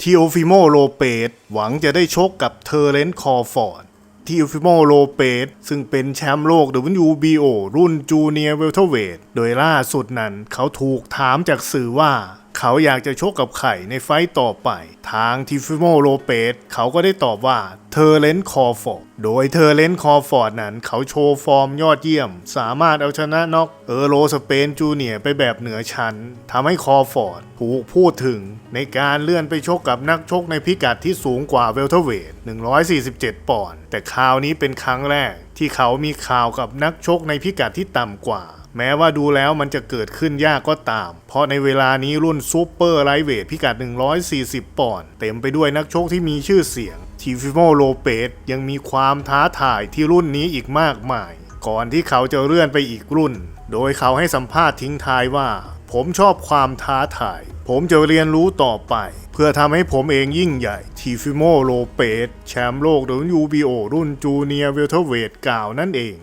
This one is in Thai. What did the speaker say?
ทีโอฟิโมโลเปสหวังจะได้ชกกับเทอร์เรนต์คอร์ฟอร์ดทีโอฟิโมโลเปสซึ่งเป็นแชมป์โลก WBO รุ่นจูเนียร์เวลเทเวทโดยล่าสุดนั้นเขาถูกถามจากสื่อว่า เขาอยากจะชกกับไข่ในไฟต์ต่อไป ทางทิฟิโมโลเปสเขาก็ได้ตอบว่าเทอร์เลนคอฟอร์ด โดยเทอร์เลนคอฟอร์ดนั้นเขาโชว์ฟอร์มยอดเยี่ยม สามารถเอาชนะน็อกเออโรสเปนจูเนียไปแบบเหนือชั้นทำให้คอฟอร์ดถูกพูดถึงในการเลื่อนไปชกกับนักชกในพิกัดที่สูงกว่าเวลเทเวท147 ปอนด์ แต่คราวนี้เป็นครั้งแรกที่เขามีข่าวกับนักชกในพิกัดที่ต่ำกว่า แม้ว่าดูแล้วมันจะเกิดขึ้นยากก็ตาม เพราะในเวลานี้รุ่นซูเปอร์ไลท์เวทพิกัด 140 ปอนด์เต็มไปด้วยนักชกที่มีชื่อเสียง ทีฟิโมโลเปสยังมีความท้าทายที่รุ่นนี้อีกมากมาย ก่อนที่เขาจะเลื่อนไปอีกรุ่น โดยเขาให้สัมภาษณ์ทิ้งท้ายว่า ผมชอบความท้าทาย ผมจะเรียนรู้ต่อไป เพื่อทำให้ผมเองยิ่งใหญ่ ทีฟิโมโลเปสแชมป์โลก WBO รุ่นจูเนียร์เวลเทเวทกล่าวนั่นเอง